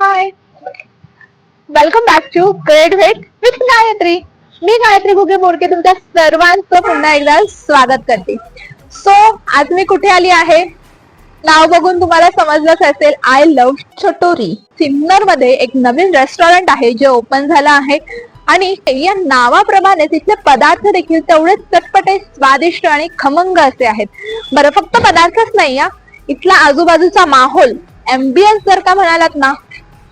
Hi welcome back to great wait with Gayatri मी गायत्री घुगे बोरके तुमच्या सर्वांचं पुन्हा एकदा स्वागत करते. सो आज मी कुठे आली आहे? नाव बघून तुम्हाला समजलंच असेल आय लव्ह छोटोरी सिन्नरमध्ये एक नवीन रेस्टॉरंट आहे जे ओपन झालं आहे. आणि या नावाप्रमाणे तिथले पदार्थ देखील तेवढेच चटपटे स्वादिष्ट आणि खमंग असे आहेत. बरं फक्त पदार्थच नाही या इथला आजूबाजूचा माहोल एम्बियन्स जर का म्हणालात ना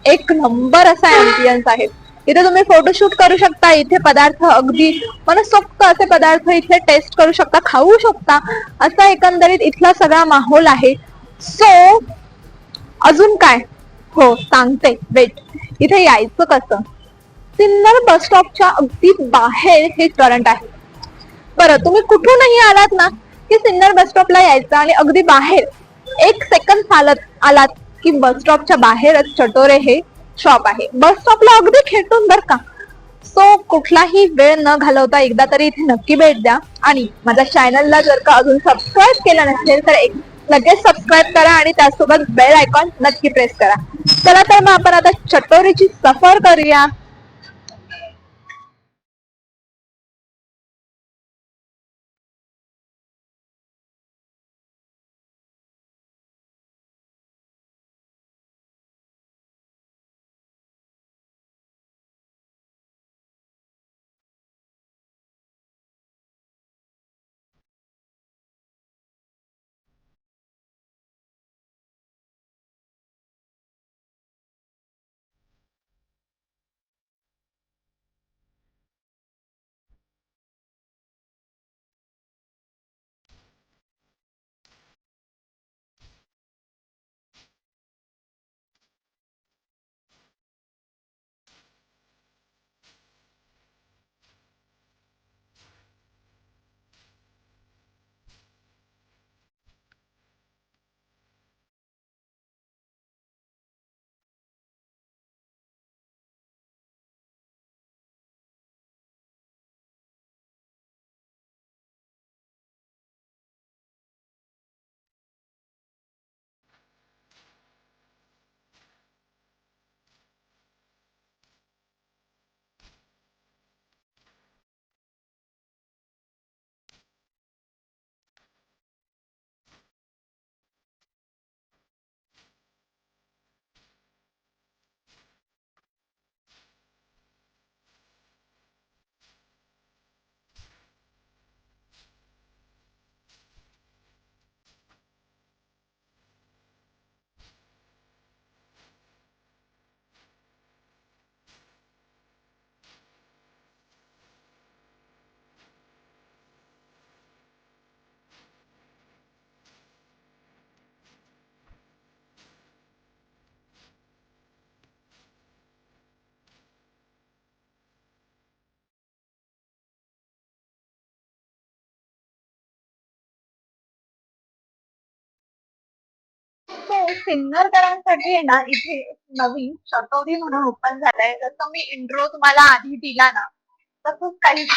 एक नंबर असा एम्बियन्स आहे. इथे तुम्ही फोटोशूट करू शकता इथे पदार्थ अगदी मनसोक्त असे पदार्थ इथे टेस्ट करू शकता खाऊ शकता असा एकंदरीत इथला सगळा माहोल आहे. सो अजून काय? हो सांगते. वेट इथे यायचं कसं? सिन्नर बस स्टॉपच्या अगदी बाहेर हे करंट आहे. बरं तुम्ही कुठूनही आलात ना की सिन्नर बस स्टॉपला यायचं आणि अगदी बाहेर एक सेकंद चालत आलात की बस स्टॉपच्या बाहेरच चटोरे हे शॉप आहे. बस स्टॉपला अगदी खेटून बर का. सो कुठलाही वेळ न घालवता एकदा तरी इथे नक्की भेट द्या. आणि माझ्या चॅनलला जर का अजून सबस्क्राईब केलं नसेल तर एक लगेच सबस्क्राईब करा आणि त्यासोबत बेल आयकॉन नक्की प्रेस करा. चला तर मग आपण आता चटोरीची सफर करूया. हो सिन्नरकरांसाठी आहे ना इथे एक नवीन चटोरी म्हणून ओपन झालंय. जसं मी इंट्रो तुम्हाला आधी दिला ना तसंच काहीच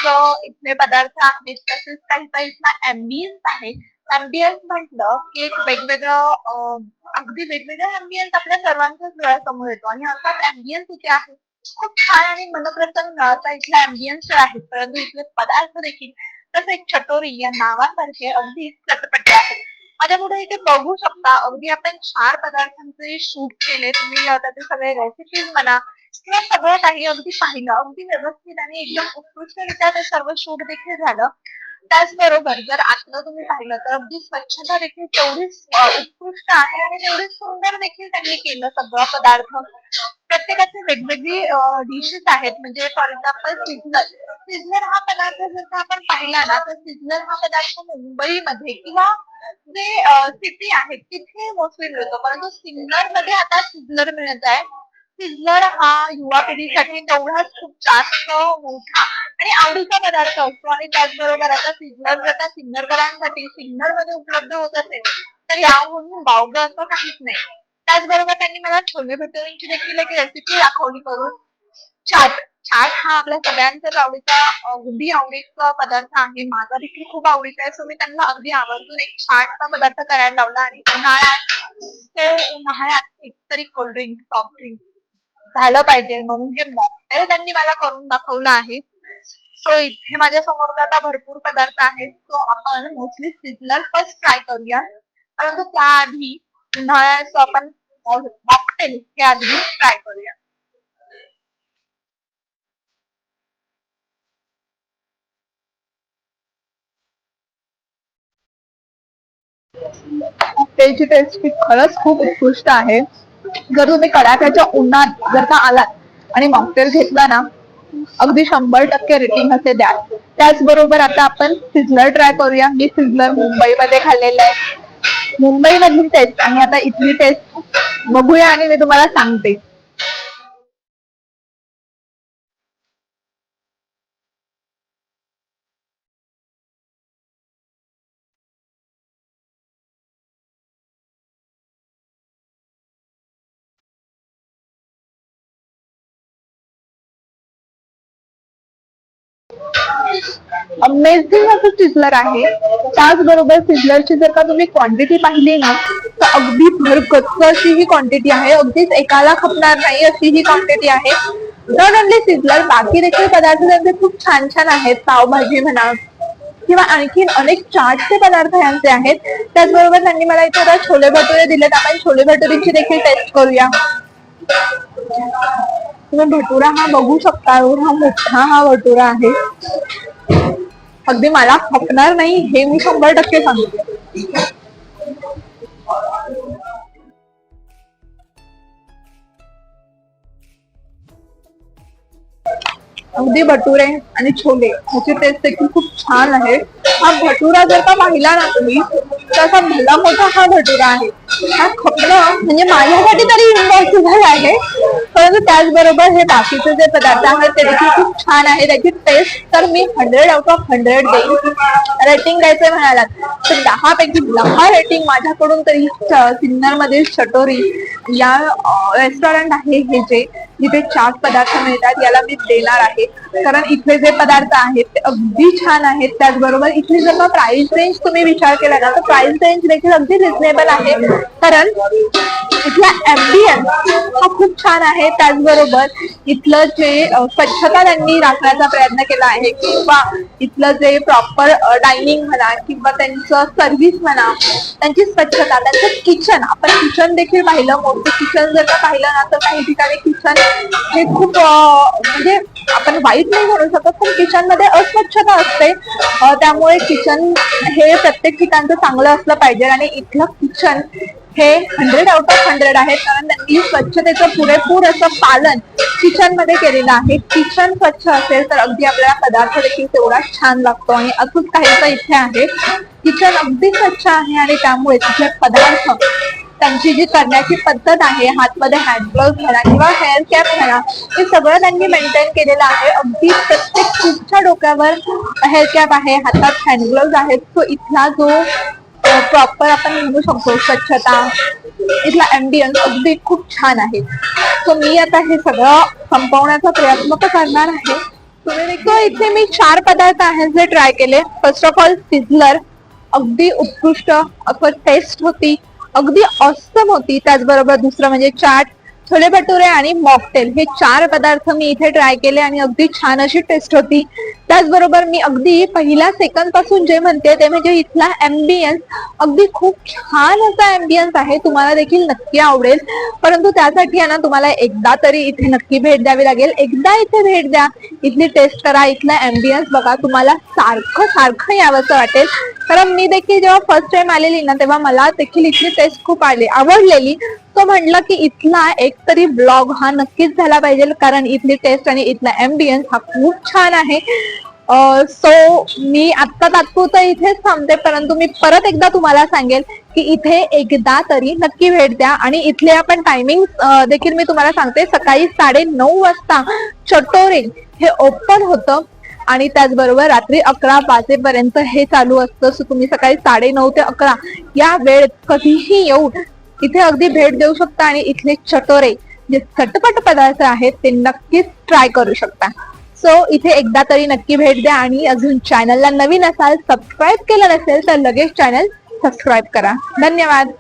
इथले पदार्थ आहेत तसेच काही काही इथला अँबियन्स आहे. अँबियन्स म्हटलं की एक वेगवेगळं अगदी वेगवेगळं अँबियन्स आपल्या सर्वांच्याच डोळ्यासमोर येतो. आणि असाच अँबियन्स इथे आहे. खूप छान आणि मनप्रसन्न असा इथला अँबियन्स आहे. परंतु इथले पदार्थ देखील तसे एक या नावासारखे अगदी चटपटे आहेत. माझ्या पुढे इथे बघू शकता अगदी आपण चार पदार्थांचे शूट केले तुम्ही त्याचे सगळे रेसिपीज म्हणा किंवा सगळं काही अगदी पाहिलं अगदी व्यवस्थित आणि एकदम उत्कृष्टरित्या ते सर्व शूट देखील झालं. त्याचबरोबर जर आतलं तुम्ही पाहिलं तर अगदी स्वच्छता देखील तेवढीच उत्कृष्ट आहे आणि तेवढी सुंदर देखील त्यांनी केलं सगळं पदार्थ. प्रत्येकाचे वेगवेगळी डिशेस आहेत. म्हणजे फॉर एक्झाम्पल सिझनर सिझनर हा पदार्थ जर आपण पाहिला ना तर सिझनर हा पदार्थ मुंबईमध्ये किंवा जे सिटी आहेत तिथे मोस्टली मिळतो. परंतु सिन्नरमध्ये आता सिझनर मिळत आहे. सिझलर हा युवा पिढीसाठी तेवढाच खूप जास्त मोठा आणि आवडीचा पदार्थ असतो. आणि त्याचबरोबर आता सिग्नल जर का सिन्नरकरांसाठी सिन्नरमध्ये उपलब्ध होत असेल तर याहून वावगं असं काहीच नाही. त्याचबरोबर त्यांनी मला छोले भटुरेंची देखील एक रेसिपी दाखवली करून. चाट चाट हा आपल्या सगळ्यांचाच आवडीचा अगदी आवडीचा पदार्थ आहे. माझा देखील खूप आवडीचा आहे सो मी त्यांना अगदी आवर्जून एक चाटचा पदार्थ करायला लावला आणि उन्हाळ्यात ते उन्हाळ्यात एकतरी कोल्ड्रिंक सॉफ्ट ड्रिंक झालं पाहिजे म्हणून हे मॉकटेल त्यांनी मला करून दाखवलं आहे. सो इथे माझ्यासमोर आता भरपूर पदार्थ आहेत. सो आपण मोस्टली सिझलर फर्स्ट ट्राय करूया. परंतु त्याआधी उन्हाळ्याचं आपण मॉकटेल हे आधी ट्राय करूया. त्याची टेस्ट खरंच खूप उत्कृष्ट आहे. जर तुम्ही कडाक्याच्या उन्हात जर का आलात आणि मॉकटेल घेतला ना अगदी शंभर टक्के रेटिंग असे द्या त्याचबरोबर आता आपण सिझलर ट्राय करूया. मी सिझलर मुंबईमध्ये खाल्लेलं आहे. मुंबई मधली टेस्ट आणि आता इथली टेस्ट बघूया आणि मी तुम्हाला सांगते. अमेझिंग असं सिझलर आहे. त्याचबरोबर सिझलरची जर का तुम्ही क्वांटिटी पाहिली ना तर अगदी भरगच्च अशी ही क्वांटिटी आहे. अगदीच एकाला खपणार नाही अशी ही क्वांटिटी आहे. नॉट ओनली सिझलर बाकी देखील पदार्थ त्यांचे खूप छान छान आहेत. पावभाजी म्हणा किंवा आणखीन अनेक चाटचे पदार्थ यांचे आहेत. त्याचबरोबर त्यांनी मला इथे आता छोले भटुरे दिलेत. आपण छोले भटुरीची देखील टेस्ट करूया. तुम्ही भटुरा हा बघू शकता एवढा मोठा हा भटुरा आहे. अगदी मला खपणार नाही हे मी शंभर टक्के सांगते. अगदी भटुरे आणि छोले ह्याची टेस्ट देखील खूप छान आहे. हा भटुरा जर का पाहिला ना तुम्ही तर असा भला मोठा हा भटुरा आहे. हा खपणं म्हणजे माझ्यासाठी तरी इम्पॉसिबल आहे. परंतु त्याचबरोबर हे बाकीचे जे पदार्थ आहेत ते देखील खूप छान आहे. त्याची टेस्ट तर मी हंड्रेड आउट ऑफ हंड्रेड देईन. रेटिंग द्यायचं म्हणालात. तर दहा पैकी दहा रेटिंग माझ्याकडून तरी सिन्नर मधील चटोरी या रेस्टॉरंट आहे हे जे. जिथे चाट पदार्थ मिळतात याला मी देणार आहे. कारण इथले जे पदार्थ आहेत ते अगदी छान आहेत. त्याचबरोबर इथली जर का प्राइस रेंज तुम्ही विचार केला ना तर प्राइस रेंज देखील अगदी रिझनेबल आहे. कारण इथला एम्बियन्स हा खूप छान आहे. त्याचबरोबर इथलं जे स्वच्छता त्यांनी राखण्याचा प्रयत्न केला आहे किंवा इथलं जे प्रॉपर डायनिंग म्हणा किंवा त्यांचं सर्व्हिस म्हणा त्यांची स्वच्छता त्यांचं किचन आपण किचन देखील पाहिलं मोठं किचन जर का पाहिलं ना तर काही ठिकाणी किचन हे खूप म्हणजे आपण वाईट नाही म्हणू शकत पण किचनमध्ये अस्वच्छता असते. त्यामुळे किचन हे प्रत्येक ठिकाणचं चांगलं असलं पाहिजे आणि इथलं किचन हे हंड्रेड आउट ऑफ हंड्रेड आहे. कारण त्यांनी स्वच्छतेचं पुरेपूर असं पालन किचनमध्ये केलेलं आहे. किचन स्वच्छ असेल तर अगदी आपल्याला पदार्थ देखील तेवढा छान लागतो आणि असंच काहीच इथे आहे. किचन अगदी स्वच्छ आहे आणि त्यामुळे तिथले पदार्थ त्यांची जी करण्याची पद्धत आहे हातमध्ये हँड ग्लोव्ह म्हणा किंवा हेअर कॅप म्हणा हे सगळं त्यांनी मेंटेन केलेलं आहे. अगदी प्रत्येक खूपच्या डोक्यावर हेअर कॅप आहे हातात हँड ग्लोव्ह आहेत. तो इथला जो प्रॉपर आपण म्हणू शकतो स्वच्छता इथला अँबियन्स अगदी खूप छान आहे. सो मी आता हे सगळं संपवण्याचा प्रयत्न तर करणार आहे. इथे मी चार पदार्थ आहेत जे ट्राय केले. फर्स्ट ऑफ ऑल सिझलर अगदी उत्कृष्ट असं टेस्ट होती. अगदी ऑसम होती. त्याचबरोबर दुसरं म्हणजे चाट छोले भटुरे आणि मॉकटेल हे चार पदार्थ मी इथे ट्राय केले आणि अगदी छान अशी टेस्ट होती. त्याचबरोबर मी अगदी पहिल्या सेकंडपासून जे म्हणते ते म्हणजे इथला एम्बियन्स अगदी खूप छान असा एम्बियन्स आहे. तुम्हाला देखील नक्की आवडेल. परंतु त्यासाठी आहे ना तुम्हाला एकदा तरी इथे नक्की भेट द्यावी लागेल. एकदा इथे भेट द्या. इथली टेस्ट करा. इथला एम्बियन्स बघा. तुम्हाला सारखं सारखं यावंसं वाटेल. कारण मी देखील जेव्हा फर्स्ट टाइम आलेली ना तेव्हा मला देखील इथली टेस्ट खूप आली आवडलेली. तो म्हटलं की इथला एक तरी ब्लॉग हा नक्कीच झाला पाहिजे. कारण इथली टेस्ट आणि इथला एम्बियन्स हा खूप छान आहे. सो मी आत्ता तात्पुरतं इथेच थांबते परंतु मी परत एकदा तुम्हाला सांगेल की इथे एकदा तरी नक्की भेट द्या. आणि इथले आपण टायमिंग देखील मी तुम्हाला सांगते. सकाळी साडे नऊ वाजता चटोरे हे ओपन होतं. आणि त्याचबरोबर रात्री अकरा वाजेपर्यंत हे चालू असतं. सो तुम्ही सकाळी साडे नऊ ते अकरा या वेळेत कधीही येऊन इथे अगदी भेट देऊ शकता. आणि इथले चटोरे जे चटपट पदार्थ आहेत ते नक्कीच ट्राय करू शकता. सो इथे एकदा तरी नक्की भेट द्या आणि अजून चॅनलला नवीन असाल सबस्क्राईब केलं नसेल तर लगेच चॅनल सबस्क्राईब करा. धन्यवाद.